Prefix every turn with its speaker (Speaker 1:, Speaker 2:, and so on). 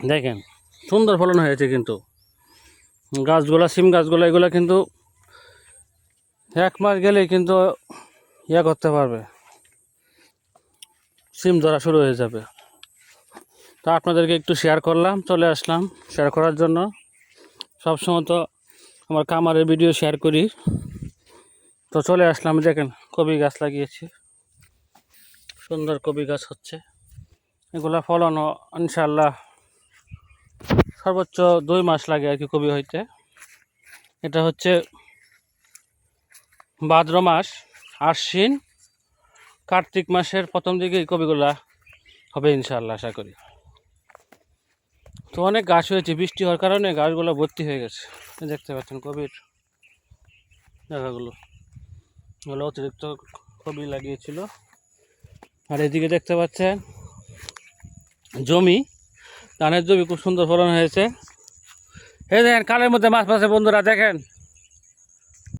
Speaker 1: দেখেন, সুন্দর ফলন হয়েছে কিন্তু। গাছগুলা, সিম গাছগুলো, এগুলো কিন্তু এক মাস গেলেই কিন্তু ইয়ে করতে পারবে। সিম ধরা শুরু হয়ে যাবে। তো আপনাদেরকে একটু শেয়ার করলাম, চলে আসলাম শেয়ার করার জন্য। সবসময় তো আমার কামারের ভিডিও শেয়ার করি। তো চলে আসলাম, দেখেন কবি গাছ লাগিয়েছি। সুন্দর কবি গাছ হচ্ছে। এগুলা ফলনও ইনশাল্লাহ সর্বোচ্চ দুই মাস লাগে আর কি কবি হইতে। এটা হচ্ছে ভাদ্র মাস, আশ্বিন, কার্তিক মাসের প্রথম দিকে এই কবিগুলা হবে ইনশাল্লাহ আশা করি। তো অনেক গাছ হয়েছে, বৃষ্টি হওয়ার কারণে গাছগুলো ভর্তি হয়ে গেছে। দেখতে পাচ্ছেন কবির দেখাগুলো এগুলো অতিরিক্ত কবি লাগিয়েছিল। আর এদিকে দেখতে পাচ্ছেন জমি। ধানের জমি খুব সুন্দর ফলন হয়েছে। এই দেখেন কালের মধ্যে মাছ মাছে বন্ধুরা দেখেন।